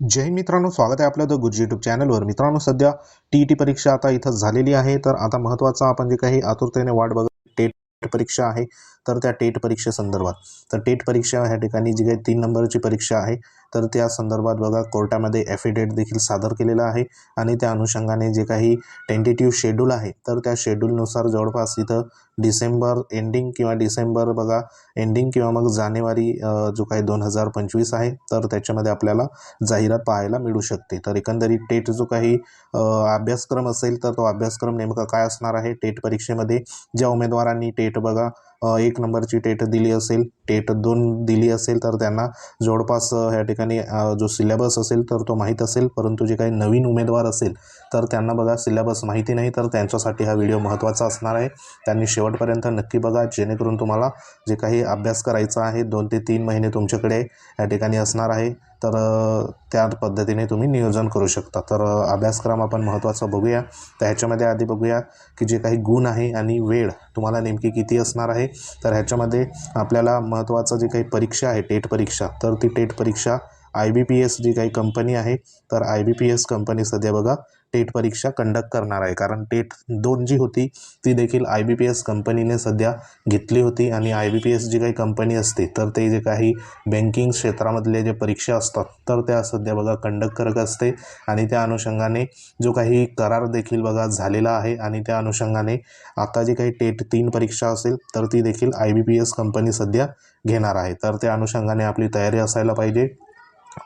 जय मित्रांनो स्वागत आहे आपलं द गुरुजी युट्यूब चॅनलवर मित्रांनो सध्या टी ई टी परीक्षा आता इथं झालेली आहे तर आता महत्त्वाचा आपण जे काही आतुरतेने वाट बघत टेट परीक्षा आहे तर त्या टेट परीक्षेसंदर्भात. तर टेट परीक्षा ह्या ठिकाणी जी काही तीन नंबरची परीक्षा आहे तर त्या संदर्भात बघा कोर्टामध्ये ॲफिडेट देखील सादर केलेला आहे आणि त्या अनुषंगाने जे काही टेंटेटिव्ह शेड्यूल आहे तर त्या शेड्यूलनुसार जवळपास इथं डिसेंबर एंडिंग किंवा डिसेंबर बघा एंडिंग किंवा मग जानेवारी जो काही दोन हजार पंचवीस आहे तर त्याच्यामध्ये आपल्याला जाहिरात पाहायला मिळू शकते. तर एकंदरीत टेट जो काही अभ्यासक्रम असेल तर तो अभ्यासक्रम नेमका काय असणार आहे? टेट परीक्षेमध्ये ज्या उमेदवारांनी टेट बघा एक नंबरची टेट दिली असेल टेट दोन दिली असेल तर त्यांना जवळपास ह्या ठिकाणी जो सिलेबस असेल तर तो माहीत असेल. परंतु जे काही नवीन उमेदवार असेल तर त्यांना बघा सिलेबस माहिती नाही तर त्यांच्यासाठी हा व्हिडिओ महत्त्वाचा असणार आहे. त्यांनी शेवटपर्यंत नक्की बघा जेणेकरून तुम्हाला जे काही अभ्यास करायचा आहे दोन ते तीन महिने तुमच्याकडे या ठिकाणी असणार आहे. तर त्या पद्धतीने तुम्ही नियोजन करू शकता. तर अभ्यासक्रम आपण महत्त्वाचा बघूया. तर ह्याच्यामध्ये आधी बघूया की जे काही गुण आहे आणि वेळ तुम्हाला नेमकी किती असणार आहे. तर ह्याच्यामध्ये आपल्याला महत्त्वाचं जे काही परीक्षा आहे टेट परीक्षा तर ती टेट परीक्षा आय बी पी एस जी काही कंपनी आहे. तर I B P S company सध्या बघा टेट परीक्षा कंडक्ट करणार आहे. कारण टेट दोन जी होती ती देखील आय बी पी एस कंपनीने सध्या घेतली होती आणि आय बी पी एस जी काही कंपनी असते तर ते जे काही बँकिंग क्षेत्रामधले जे परीक्षा असतात तर त्या सध्या बघा कंडक्ट करत असते आणि त्या अनुषंगाने जो काही करार देखील बघा झालेला आहे आणि त्या अनुषंगाने आता जी काही टेट तीन परीक्षा असेल तर ती देखील I B P S company सध्या घेणार आहे. तर त्या अनुषंगाने आपली तयारी असायला पाहिजे.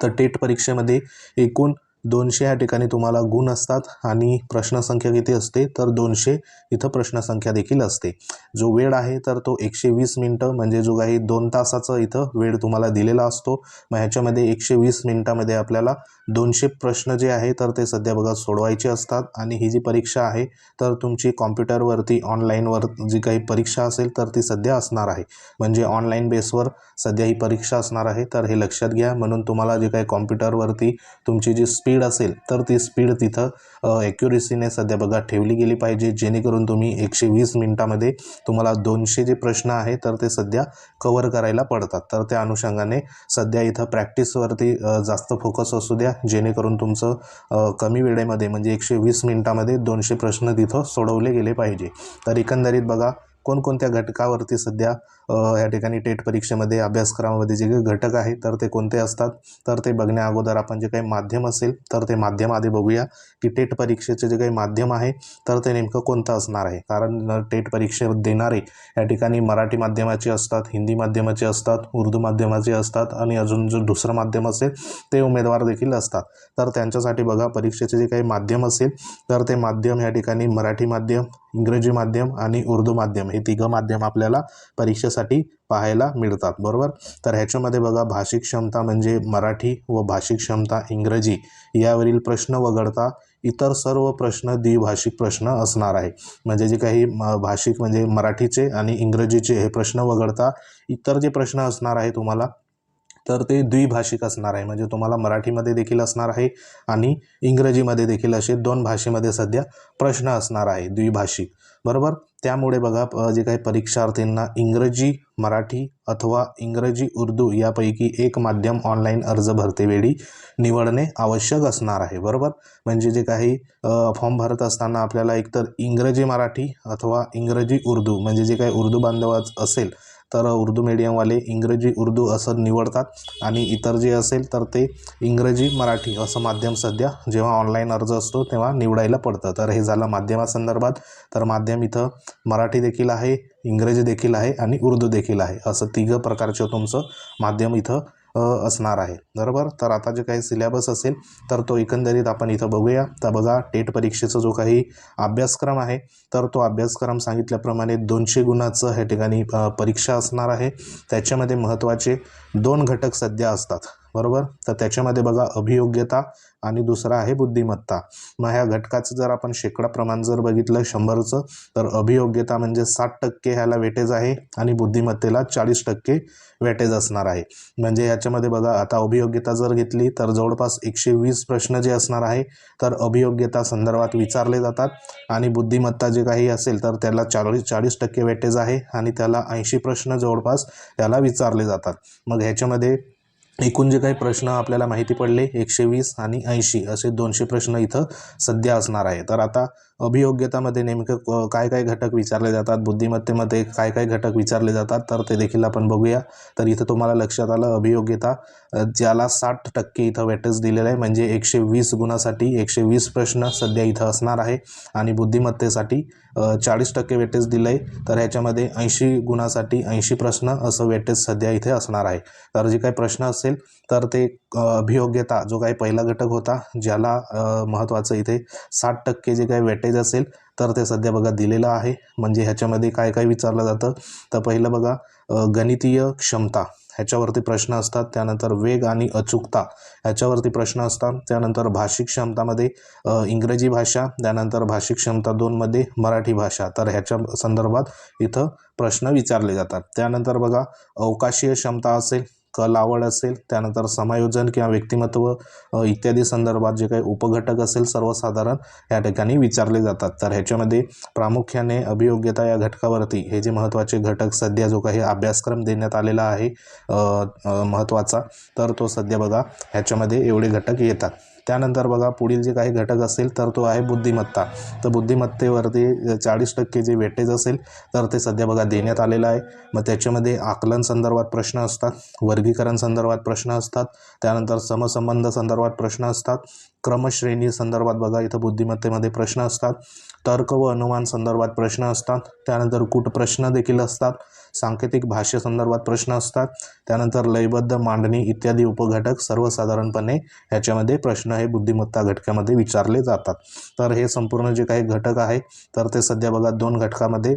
तर टेट परीक्षेमध्ये एकूण दोनशे या ठिकाणी तुम्हाला गुण असतात आणि प्रश्नसंख्या किती असते तर दोनशे इथं प्रश्नसंख्या देखील असते. जो वेळ आहे तर तो एकशे वीस मिनटं म्हणजे जो काही दोन तासाचं इथं वेळ तुम्हाला दिलेला असतो मग ह्याच्यामध्ये एकशे वीस मिनटामध्ये आपल्याला दोनशे प्रश्न जे आहे तर ते सध्या बघा सोडवायचे असतात. आणि ही जी परीक्षा आहे तर तुमची कॉम्प्युटरवरती ऑनलाईनवर जी काही परीक्षा असेल तर ती सध्या असणार आहे. म्हणजे ऑनलाईन बेसवर सध्या ही परीक्षा असणार आहे तर हे लक्षात घ्या. म्हणून तुम्हाला जे काही कॉम्प्युटरवरती तुमची जी स्पीड स्पीड असेल तर ती स्पीड तिथं ॲक्युरेसीने सध्या बघा ठेवली गेली पाहिजे. जेणेकरून तुम्ही एकशे वीस मिनटामध्ये तुम्हाला दोनशे जे प्रश्न आहे तर ते सध्या कवर करायला पडतात. तर त्या अनुषंगाने सध्या इथं प्रॅक्टिसवरती जास्त फोकस असू द्या. जेणेकरून तुमचं कमी वेळेमध्ये म्हणजे एकशे वीस मिनटामध्ये दोनशे प्रश्न तिथं सोडवले गेले पाहिजे. तर एकंदरीत बघा कोणकोणत्या घटकावरती सध्या या ठिकाणी टेट परीक्षेमध्ये अभ्यासक्रमामध्ये जे काही घटक आहे तर ते कोणते असतात? तर ते बघण्या अगोदर आपण जे काही माध्यम असेल तर ते माध्यम आधी बघूया. की टेट परीक्षेचे जे काही माध्यम आहे तर ते नेमकं कोणतं असणार आहे? कारण टेट परीक्षे देणारे या ठिकाणी मराठी माध्यमाचे असतात हिंदी माध्यमाचे असतात उर्दू माध्यमाचे असतात आणि अजून जो दुसरं माध्यम असेल ते उमेदवार देखील असतात. तर त्यांच्यासाठी बघा परीक्षेचे जे काही माध्यम असेल तर ते माध्यम या ठिकाणी मराठी माध्यम इंग्रजी माध्यम आणि उर्दू माध्यम हे तिघं माध्यम आपल्याला परीक्षेसाठी पाहायला मिळतात बरोबर? तर ह्याच्यामध्ये बघा भाषिक क्षमता म्हणजे मराठी व भाषिक क्षमता इंग्रजी यावरील प्रश्न वगळता इतर सर्व प्रश्न द्विभाषिक प्रश्न असणार आहे. म्हणजे जे काही म- भाषिक म्हणजे मराठीचे आणि इंग्रजीचे हे प्रश्न वगळता इतर जे प्रश्न असणार आहे तुम्हाला तर ते द्विभाषिक असणार आहे. म्हणजे तुम्हाला मराठीमध्ये देखील असणार आहे आणि इंग्रजीमध्ये देखील असे दोन भाषेमध्ये सध्या प्रश्न असणार आहे द्विभाषिक. बरोबर? त्यामुळे बघा जे काही परीक्षार्थींना इंग्रजी मराठी अथवा इंग्रजी उर्दू यापैकी एक माध्यम ऑनलाईन अर्ज भरतेवेळी निवडणे आवश्यक असणार आहे. बरोबर? म्हणजे जे काही फॉर्म भरत असताना आपल्याला एकतर इंग्रजी मराठी अथवा इंग्रजी उर्दू म्हणजे जे काही उर्दू बांधवाच असेल तर उर्दू मीडियमवाले इंग्रजी उर्दू असं निवडतात आणि इतर जे असेल तर ते इंग्रजी मराठी असं माध्यम सध्या जेव्हा ऑनलाईन अर्ज असतो तेव्हा निवडायला पडतं. तर हे झालं माध्यमासंदर्भात. तर माध्यम इथं मराठी देखील आहे इंग्रजी देखील आहे आणि उर्दू देखील आहे. असं तिघं प्रकारचं तुमचं माध्यम इथं असणार आहे. बरोबर? तर आता जे काही सिलेबस असेल तर तो एकंदरीत आपण इथं बघूया. तर बघा टेट परीक्षेचा जो काही अभ्यासक्रम आहे तर तो अभ्यासक्रम सांगितल्याप्रमाणे दोनशे गुणाचं ह्या ठिकाणी परीक्षा असणार आहे. त्याच्यामध्ये महत्त्वाचे दोन घटक सध्या असतात. बरोबर? तर त्याच्यामध्ये बघा अभियोग्यता आणि दुसरा आहे बुद्धिमत्ता. मग ह्या घटकाचं जर आपण शेकडा प्रमाण जर बघितलं शंभरचं तर अभियोग्यता म्हणजे साठ टक्के ह्याला वेटेज आहे आणि बुद्धिमत्तेला चाळीस टक्के वेटेज असणार आहे. म्हणजे याच्यामध्ये बघा आता अभियोग्यता जर घेतली तर जवळपास एकशे वीस प्रश्न जे असणार आहे तर अभियोग्यता संदर्भात विचारले जातात आणि बुद्धिमत्ता जे काही असेल तर त्याला चाळीस चाळीस टक्के वेटेज आहे आणि त्याला ऐंशी प्रश्न जवळपास त्याला विचारले जातात. मग ह्याच्यामध्ये एकूण जे काही प्रश्न आपल्याला माहिती पडले एकशे वीस आणि ऐंशी असे दोनशे प्रश्न इथं सध्या असणार आहे. तर आता अभियोग्यतामध्ये नेमकं काय काय घटक विचारले जातात बुद्धिमत्तेमध्ये काय काय घटक विचारले जातात तर ते देखील आपण बघूया. तर इथं तुम्हाला लक्षात आलं अभियोग्यता ज्याला साठ टक्के इथं वेटेज दिलेलं आहे म्हणजे एकशे वीस गुणासाठी एकशे वीस प्रश्न सध्या इथं असणार आहे. आणि बुद्धिमत्तेसाठी चाळीस टक्के वेटेज दिलं आहे तर ह्याच्यामध्ये ऐंशी गुणासाठी ऐंशी प्रश्न असं वेटेज सध्या इथे असणार आहे. तर जे काही प्रश्न असेल तर ते अभियोग्यता जो काही पहिला घटक होता ज्याला महत्त्वाचं इथे साठ टक्के जे काही वेटेज असेल तर ते सध्या बघा दिलेलं आहे. म्हणजे ह्याच्यामध्ये काय काय विचारलं जातं? तर पहिलं बघा गणितीय क्षमता ह्याच्यावरती प्रश्न असतात. त्यानंतर वेग आणि अचूकता ह्याच्यावरती प्रश्न असतात. त्यानंतर भाषिक क्षमतामध्ये इंग्रजी भाषा त्यानंतर भाषिक क्षमता दोनमध्ये मराठी भाषा. तर ह्याच्या संदर्भात इथं प्रश्न विचारले जातात. त्यानंतर बघा अवकाशीय क्षमता असेल कल आवड असेल त्यानंतर समायोजन किंवा व्यक्तिमत्व इत्यादी संदर्भात जे काही उपघटक असेल सर्वसाधारण या ठिकाणी विचारले जातात. तर ह्याच्यामध्ये प्रामुख्याने अभियोग्यता या घटकावरती हे जे महत्त्वाचे घटक सध्या जो काही अभ्यासक्रम देण्यात आलेला आहे महत्त्वाचा तर तो सध्या बघा ह्याच्यामध्ये एवढे घटक येतात. त्यानंतर बघा पुढील जे काही घटक असेल तर तो आहे बुद्धिमत्ता. तर बुद्धिमत्तेवरती चाळीस टक्के जे वेटेज असेल तर ते सध्या बघा देण्यात आलेलं आहे. मग त्याच्यामध्ये आकलन संदर्भात प्रश्न असतात वर्गीकरण संदर्भात प्रश्न असतात त्यानंतर समसंबंध संदर्भात प्रश्न असतात क्रमश्रेणी संदर्भात बघा इथं बुद्धिमत्तेमध्ये प्रश्न असतात तर्क व अनुमान संदर्भात प्रश्न असतात त्यानंतर कूट प्रश्न देखील असतात सांकेतिक भाषेसंदर्भात प्रश्न असतात. त्यानंतर लयबद्ध मांडणी इत्यादी उपघटक सर्वसाधारणपणे ह्याच्यामध्ये प्रश्न हे बुद्धिमत्ता घटकामध्ये विचारले जातात. तर हे संपूर्ण जे काही घटक आहे तर ते सध्या बघा दोन घटकामध्ये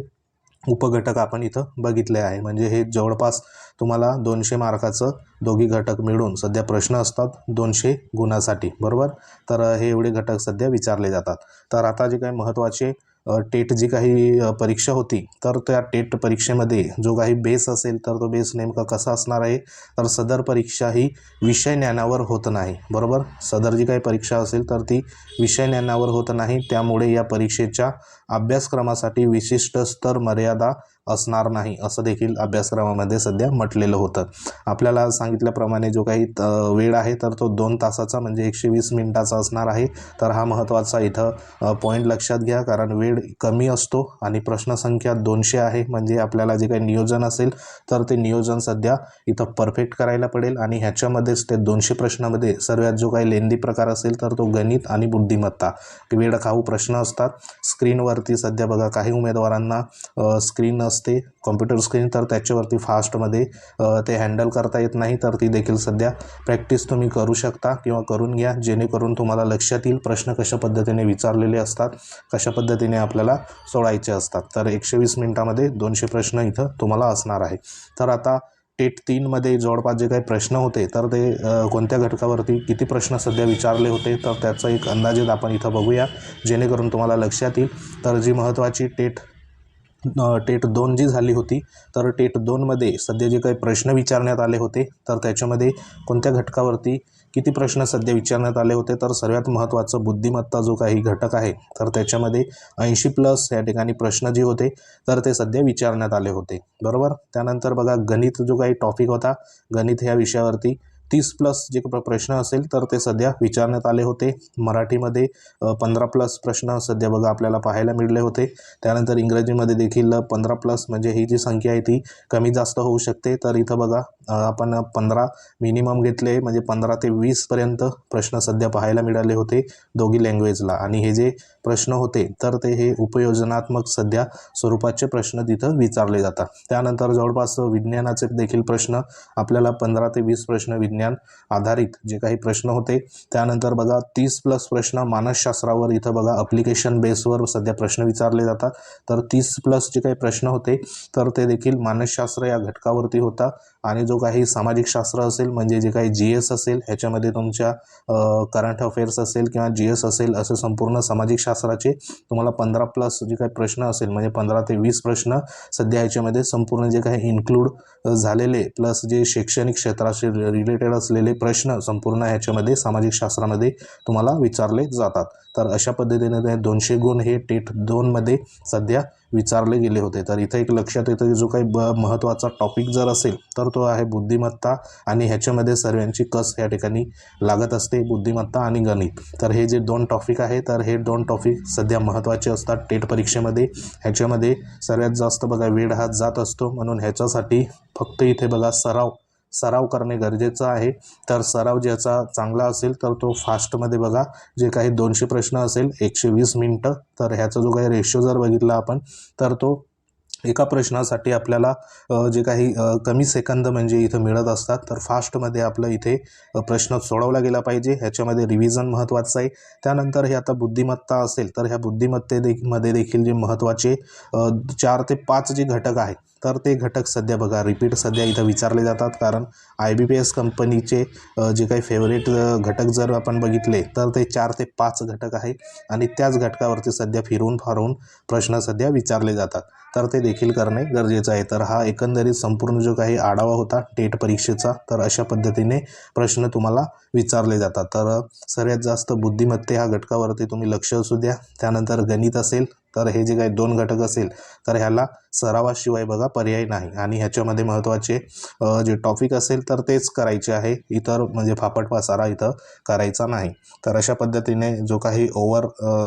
उपघटक आपण इथं बघितले आहे. म्हणजे हे जवळपास तुम्हाला दोनशे मार्काचं दोघी घटक मिळून सध्या प्रश्न असतात दोनशे गुणासाठी. बरोबर? तर हे एवढे घटक सध्या विचारले जातात. तर आता जे काही महत्त्वाचे टेट जी काही परीक्षा होती तर त्या टेट परीक्षेमध्ये जो काही बेस असेल तर तो बेस नेमका कसा असणार आहे? तर सदर परीक्षा ही विषय ज्ञानावर होत नाही बरोबर? सदर जी काही परीक्षा असेल तर ती विषय ज्ञानावर होत नाही. त्यामुळे या परीक्षेच्या अभ्यासक्रमासाठी विशिष्ट स्तर मर्यादा असणार नाही असं देखील अभ्यासक्रमामध्ये सध्या म्हटलेलं होतं. आपल्याला सांगितल्याप्रमाणे जो काही वेळ आहे तर तो दोन तासाचा म्हणजे एकशे वीस मिनिटाचा असणार आहे. तर हा महत्त्वाचा इथं पॉईंट लक्षात घ्या कारण वेळ कमी असतो आणि प्रश्नसंख्या दोनशे आहे. म्हणजे आपल्याला जे काही नियोजन असेल तर ते नियोजन सध्या इथं परफेक्ट करायला पडेल आणि ह्याच्यामध्येच ते दोनशे प्रश्नामध्ये सर्वात जो काही लेंदी प्रकार असेल तर तो गणित आणि बुद्धिमत्ता. वेळ खाऊ प्रश्न असतात. स्क्रीनवरती सध्या बघा काही उमेदवारांना स्क्रीन असते. कॉम्प्युटर स्क्रीन तर त्याच्यावरती फास्टमध्ये ते हँडल करता येत नाही तर ती देखील सध्या प्रॅक्टिस तुम्ही करू शकता किंवा करून घ्या. जेणेकरून तुम्हाला लक्षात येईल प्रश्न कशा पद्धतीने विचारलेले असतात कशा पद्धतीने आपल्याला सोडायचे असतात. तर एकशे वीस मिनटामध्ये दोनशे प्रश्न इथं तुम्हाला असणार आहे. तर आता टेट तीनमध्ये जवळपास जे काही प्रश्न होते तर ते कोणत्या घटकावरती किती प्रश्न सध्या विचारले होते तर त्याचा एक अंदाजेत आपण इथं बघूया. जेणेकरून तुम्हाला लक्षात येईल. तर जी महत्त्वाची टेट टेट दोन जी झाली होती तर टेट दोनमध्ये सध्या जे काही प्रश्न विचारण्यात आले होते तर त्याच्यामध्ये कोणत्या घटकावरती किती प्रश्न सध्या विचारण्यात आले होते तर सर्वात महत्त्वाचं बुद्धिमत्ता जो काही घटक आहे तर त्याच्यामध्ये ऐंशी प्लस या ठिकाणी प्रश्न जे होते तर ते सध्या विचारण्यात आले होते. बरोबर? त्यानंतर बघा गणित जो काही टॉपिक होता गणित ह्या विषयावरती तीस प्लस जे प्र- प्रश्न असेल तर ते सध्या विचारण्यात आले होते. मराठीमध्ये पंधरा प्लस प्रश्न सध्या बघा आपल्याला पाहायला मिळले होते. त्यानंतर इंग्रजीमध्ये देखील पंधरा प्लस म्हणजे ही जी संख्या आहे ती कमी जास्त होऊ शकते. तर इथं बघा आपण पंधरा मिनिमम घेतले म्हणजे पंधरा ते वीसपर्यंत प्रश्न सध्या पाहायला मिळाले होते दोघी लँग्वेजला आणि हे जे प्रश्न होते तर ते हे उपयोजनात्मक सध्या स्वरूपाचे प्रश्न तिथं विचारले जातात. त्यानंतर जवळपास विज्ञानाचे देखील प्रश्न आपल्याला पंधरा ते वीस प्रश्न विज्ञान आधारित जे काही प्रश्न होते त्यानंतर बघा तीस प्लस प्रश्न मानसशास्त्रावर इथं बघा अप्लिकेशन बेसवर सध्या प्रश्न विचारले जातात. तर तीस प्लस जे काही प्रश्न होते तर ते देखील मानसशास्त्र या घटकावरती होता. आणि जो काही सामाजिक शास्त्र असेल म्हणजे जे काही जी एस असेल ह्याच्यामध्ये तुमच्या करंट अफेअर्स असेल किंवा जी एस असेल असे संपूर्ण सामाजिक शास्त्राचे तुम्हाला पंधरा प्लस जे काही प्रश्न असेल म्हणजे पंधरा ते वीस प्रश्न सध्या ह्याच्यामध्ये संपूर्ण जे काही इन्क्लूड झालेले प्लस जे शैक्षणिक क्षेत्राशी रिलेटेड असलेले प्रश्न संपूर्ण ह्याच्यामध्ये सामाजिक शास्त्रामध्ये तुम्हाला विचारले जातात. तर अशा पद्धतीने ते दोनशे गुण हे टेट दोनमध्ये सध्या विचारले गेले होते. तर इथं एक लक्षात येतं की जो काही ब महत्त्वाचा टॉपिक जर असेल तर तो आहे बुद्धिमत्ता आणि ह्याच्यामध्ये सर्वांची कस या ठिकाणी लागत असते बुद्धिमत्ता आणि गणित. तर हे जे दोन टॉपिक आहे तर हे दोन टॉपिक सध्या महत्त्वाचे असतात. टेट परीक्षेमध्ये ह्याच्यामध्ये सर्वात जास्त बघा वेळ हा जात असतो. म्हणून ह्याच्यासाठी फक्त इथे बघा सराव सराव करणे गरजेचं आहे. तर सराव ज्याचा चांगला असेल तर तो फास्टमध्ये बघा. जे काही दोनशे प्रश्न असेल एकशे वीस मिनटं. तर ह्याचा जो काही रेशो जर बघितला आपण तर तो एका प्रश्नासाठी आपल्याला जे काही कमी सेकंद म्हणजे इथं मिळत असतात. तर फास्टमध्ये आपलं इथे प्रश्न सोडवला गेला पाहिजे. ह्याच्यामध्ये रिव्हिजन महत्त्वाचं आहे. त्यानंतर हे आता बुद्धिमत्ता असेल तर ह्या बुद्धिमत्ते दे मध्ये देखील जे महत्त्वाचे चार ते पाच जे घटक आहेत तर ते घटक सध्या बघा रिपीट सध्या इथं विचारले जातात. कारण आय बी पी एस कंपनीचे जे काही फेवरेट घटक जर आपण बघितले तर ते चार ते पाच घटक आहे. आणि त्याच घटकावरती सध्या फिरून फारून प्रश्न सध्या विचारले जातात. तर ते देखील करणे गरजेचं आहे. तर हा एकंदरीत संपूर्ण जो काही आढावा होता टेट परीक्षेचा तर अशा पद्धतीने प्रश्न तुम्हाला विचारले जातात. तर सर्वात जास्त बुद्धिमत्ते ह्या घटकावरती तुम्ही लक्ष असू द्या. त्यानंतर गणित असेल तर हे जे काही दोन घटक असेल तर ह्याला सरावाशिवाय बघा पर्याय नाही. आणि ह्याच्यामध्ये महत्त्वाचे जे टॉपिक असेल तर तेच करायचे आहे. इतर म्हणजे फापट पासारा इथं करायचा नाही. तर अशा पद्धतीने जो काही ओव्हर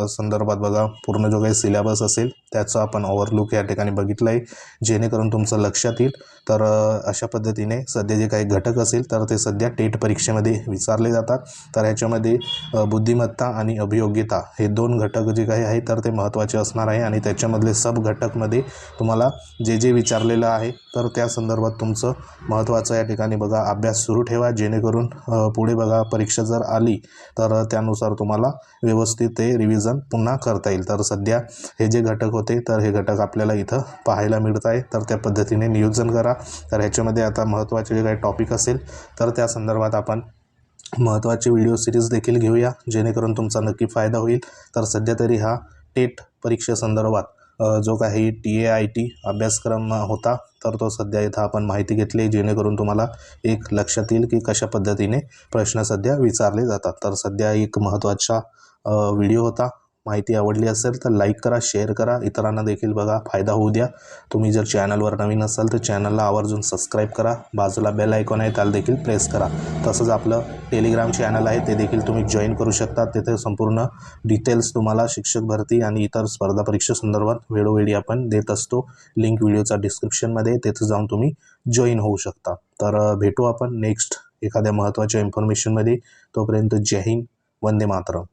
संदर्भात बघा पूर्ण जो काही सिलेबस असेल त्याचं आपण ओव्हरलुक या ठिकाणी बघितलं आहे जेणेकरून तुमचं लक्षात येईल. तर अशा पद्धतीने सध्या जे काही घटक असेल तर ते सध्या टेट परीक्षेमध्ये विचारले जातात. तर ह्याच्यामध्ये बुद्धिमत्ता आणि अभियोग्यता हे दोन घटक जे काही आहे तर ते महत्त्वाचे असणार आहे आणि त्याच्यामधले सब घटकमध्ये तुम्हाला जे जे विचारलेलं आहे तर त्या संदर्भात तुमचं महत्त्वाचं या ठिकाणी बघा अभ्यास सुरू ठेवा. जेणेकरून पुढे बघा परीक्षा जर आली तर त्यानुसार तुम्हाला व्यवस्थित ते रिव्हिजन पुन्हा करता येईल. तर सध्या हे जे घटक होते तर हे घटक आपल्याला इथं पाहायला मिळत आहे. तर त्या पद्धतीने नियोजन करा. तर ह्याच्यामध्ये आता महत्त्वाचे जे काही टॉपिक असेल तर त्या संदर्भात आपण महत्त्वाचे व्हिडिओ सिरीज देखील घेऊया. जेणेकरून तुमचा नक्की फायदा होईल. तर सध्या तरी हा टेट परीक्षेसंदर्भात जो काही टी ए आय टी अभ्यासक्रम होता तर तो सध्या इथं आपण माहिती घेतली जेणेकरून तुम्हाला एक लक्षात येईल की कशा पद्धतीने प्रश्न सध्या विचारले जातात. तर सध्या एक महत्त्वाचा व्हिडिओ होता. माहिती आवडली असेल तर लाईक करा शेअर करा. इतरांना देखील बघा फायदा होऊ द्या. तुम्ही जर चॅनलवर नवीन असाल तर चॅनलला आवर्जून सबस्क्राईब करा. बाजूला बेल आयकॉन आहे त्याला देखील प्रेस करा. तसंच आपलं टेलिग्राम चॅनल आहे ते देखील तुम्ही जॉईन करू शकता. तिथे संपूर्ण डिटेल्स तुम्हाला शिक्षक भरती आणि इतर स्पर्धा परीक्षा संदर्भात वेळोवेळी आपण देत असतो. लिंक व्हिडिओचा डिस्क्रिप्शनमध्ये तिथं जाऊन तुम्ही जॉईन होऊ शकता. तर भेटू आपण नेक्स्ट एखाद्या महत्त्वाच्या इन्फॉर्मेशनमध्ये तोपर्यंत जय हिंद वंदे मातरम.